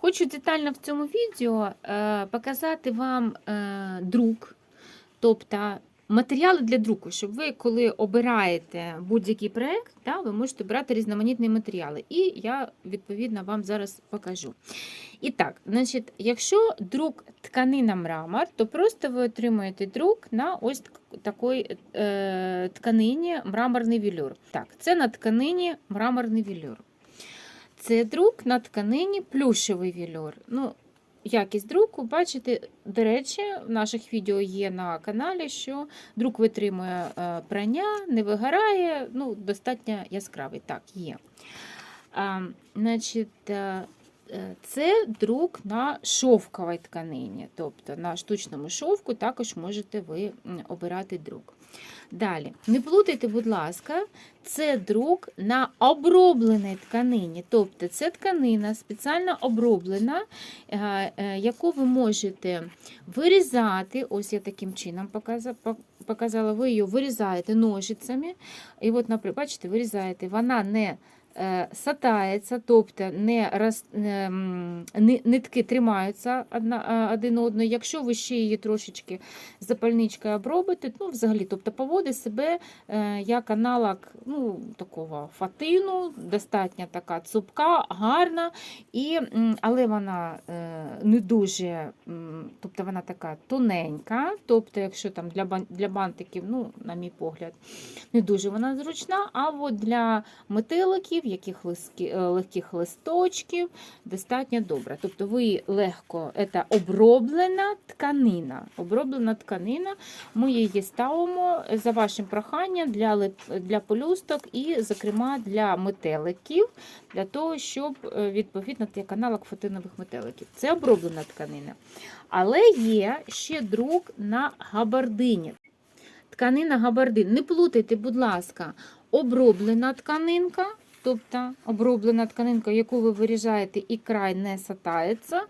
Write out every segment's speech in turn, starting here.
Хочу детально в цьому відео е, показати вам е, друк, тобто матеріали для друку, щоб ви, коли обираєте будь-який проєкт, да, ви можете обирати різноманітні матеріали. І я, відповідно, вам зараз покажу. І так, значить, якщо друк тканина мрамор, то просто ви отримуєте друк на ось такій е, тканині мраморний велюр. Так, це на тканині мраморний велюр. Це друк на тканині плюшевий велюр. Ну, якість друку, бачите, до речі, в наших відео є на каналі, що друк витримує е, прання, не вигорає, ну, достатньо яскравий. Так, є. А, значить, е, е, це друк на шовковій тканині, тобто на штучному шовку також можете ви обирати друк. Далі, не плутайте, будь ласка, це друк на обробленій тканині. Тобто це тканина спеціально оброблена, е, е, яку ви можете вирізати. Ось я таким чином показала, ви її вирізаєте ножицями. І от, наприклад, бачите, вирізаєте, вона не сатається, тобто не роз, ни- нитки тримаються е, один одної. Якщо ви ще її трошечки запальничкою обробите, ну, взагалі, тобто поводить себе е, як аналог ну, такого фатину, достатньо така цупка, гарна, і, але вона е, не дуже, тобто вона така тоненька, тобто, якщо там для, для бантиків, ну, на мій погляд, не дуже вона зручна, а от для метеликів, яких е, легких листочків, достатньо добре. Тобто ви легко, це оброблена тканина. Оброблена тканина, ми її ставимо за вашим проханням для, для полюсток і, зокрема, для метеликів, для того, щоб е, відповідно як аналог фотинових метеликів. Це оброблена тканина. Але є ще друк на габардині. Тканина габардин. Не плутайте, будь ласка, оброблена тканинка, тобто оброблена тканинка, яку ви виріжаєте, і край не сатається,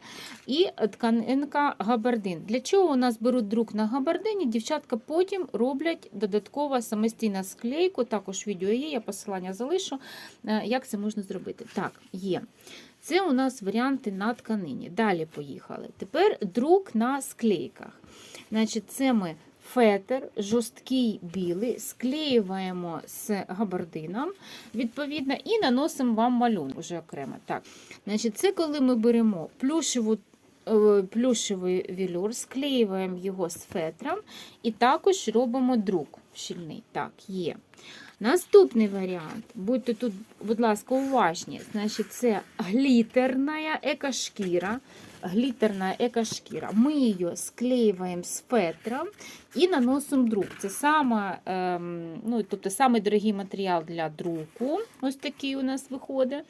і тканинка габардин. Для чого у нас беруть друк на габардині? Дівчатка потім роблять додатково самостійну склейку. Також відео є, я посилання залишу, е, як це можна зробити. Так, є. Це у нас варіанти на тканині. Далі поїхали. Тепер друк на склейках. Значить, це ми фетр, жорсткий білий, склеюємо з габардином, відповідно, і наносимо вам малюнок уже окремо. Так, значить, це коли ми беремо плюшеву. е, Плюшевий велюр, склеюємо його з фетром і також робимо друк щільний. Так, є. Наступний варіант, будьте тут, будь ласка, уважні. Значить, це глітерна екошкіра. Глітерна екошкіра. Ми її склеюємо з фетром і наносимо друк. Це саме, ем, ну, тобто, самий дорогий матеріал для друку. Ось такий у нас виходить.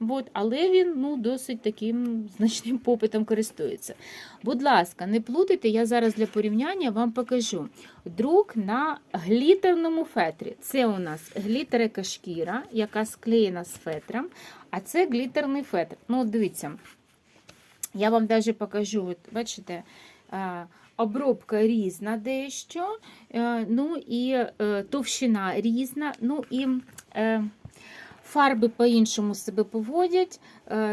От, але він ну, досить таким значним попитом користується. Будь ласка, не плутайте, я зараз для порівняння вам покажу. Друк на глітерному фетрі. Це у нас глітерека шкіра, яка склеєна з фетром, а це глітерний фетр. Ну, дивіться, я вам навіть покажу, от, бачите, обробка різна дещо, е, ну і е, товщина різна, ну і е, фарби по-іншому себе поводять.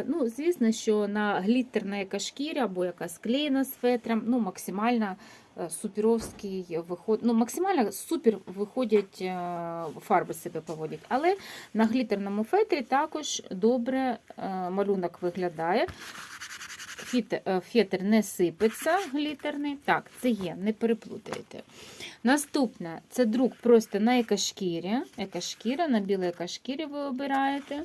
Ну, Звісно, що на гліттерна яка шкіря або яка склеєна з фетром, ну, максимально суперовський виход, ну, максимально супер виходять фарби себе поводять. Але на глітерному фетрі також добре малюнок виглядає. Е, Фетр не сипеться глітерний. Так, це є, не переплутайте. Наступне це друк просто на екошкірі. Екошкіра, на білій екошкірі ви обираєте.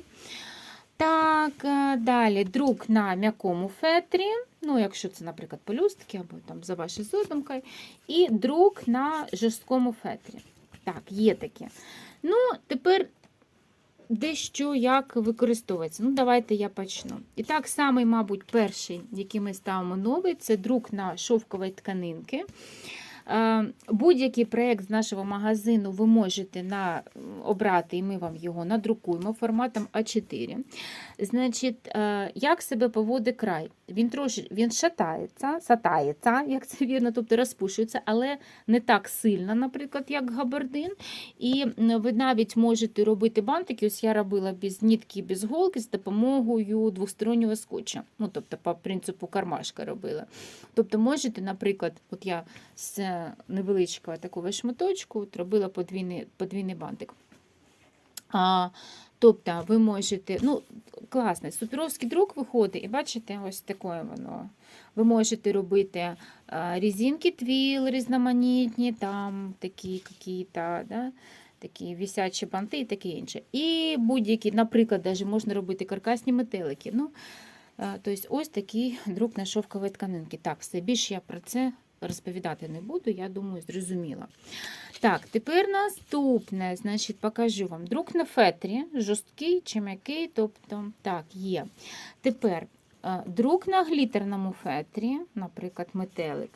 Так, е, далі друк на м'якому фетрі. Ну, якщо це, наприклад, пелюстки або там за вашою задумкою. І друк на жорсткому фетрі. Так, є таке. Ну, тепер дещо як використовується. Ну, давайте я почну. І так, самий, мабуть, перший, який ми ставимо новий, це друк на шовковій тканинки. Е, Будь-який проєкт з нашого магазину ви можете на, обрати, і ми вам його надрукуємо форматом А4. Значить, е, як себе поводить край? Він трошки він шатається, сатається, як це вірно, тобто розпушується, але не так сильно, наприклад, як габардин. І ви навіть можете робити бантики. Ось я робила без нитки, без голки з допомогою двостороннього скотча. Ну, тобто, по принципу кармашка робила. Тобто, можете, наприклад, от я з е, невеличкого такого шматочку от робила подвійний, подвійний бантик. А, тобто, ви можете, ну, класний суперовський друк виходить, і бачите, ось таке воно. Ви можете робити а, різинки твіл різноманітні, там такі якісь-то, да, такі висячі банти і таке інше. І будь-які, наприклад, даже можна робити каркасні метелики. Ну, тобто ось такий друк на шовковій тканинки. Так, все більше я про це розповідати не буду, я думаю, зрозуміла. Так, тепер наступне, значить, покажу вам. Друк на фетрі, жорсткий чи м'який, тобто, так, є. Тепер е, друк на глітерному фетрі, наприклад, метелик.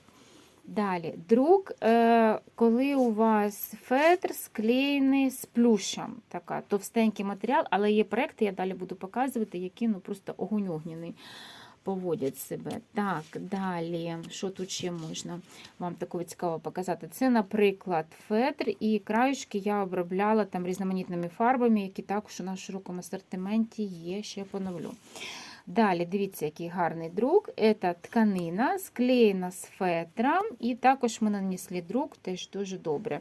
Далі, друк, е, коли у вас фетр склеєний з плюшем, така товстенький матеріал, але є проекти, я далі буду показувати, які ну, просто огонь огняний поводять себе. Так, далі, що тут ще можна вам такого цікавого показати? Це, наприклад, фетр і краюшки я обробляла там різноманітними фарбами, які також у в широкому асортименті є, ще поновлю. Далі, дивіться, який гарний друк. Це тканина, склеєна з фетром, і також ми нанесли друк, теж дуже добре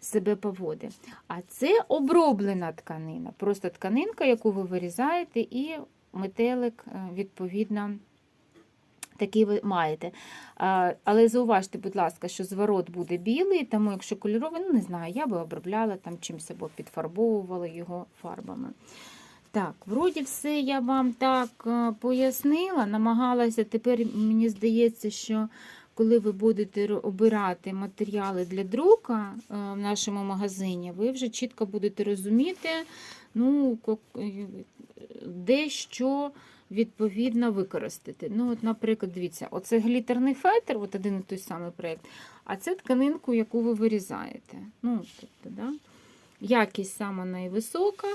себе поводить. А це оброблена тканина, просто тканинка, яку ви вирізаєте, і метелик, е, відповідно, такий ви маєте. Але зауважте, будь ласка, що зворот буде білий, тому якщо кольоровий, ну не знаю, я би обробляла там чимось або підфарбовувала його фарбами. Так, вроді все я вам так е, пояснила, намагалася. Тепер мені здається, що коли ви будете обирати матеріали для друка е, в нашому магазині, ви вже чітко будете розуміти, ну, ко- е, де що відповідно використати. Ну, от, наприклад, дивіться, оце глітерний фетр, от один і той самий проєкт, а це тканинку, яку ви вирізаєте. Ну, тобто, да? Якість сама найвисока.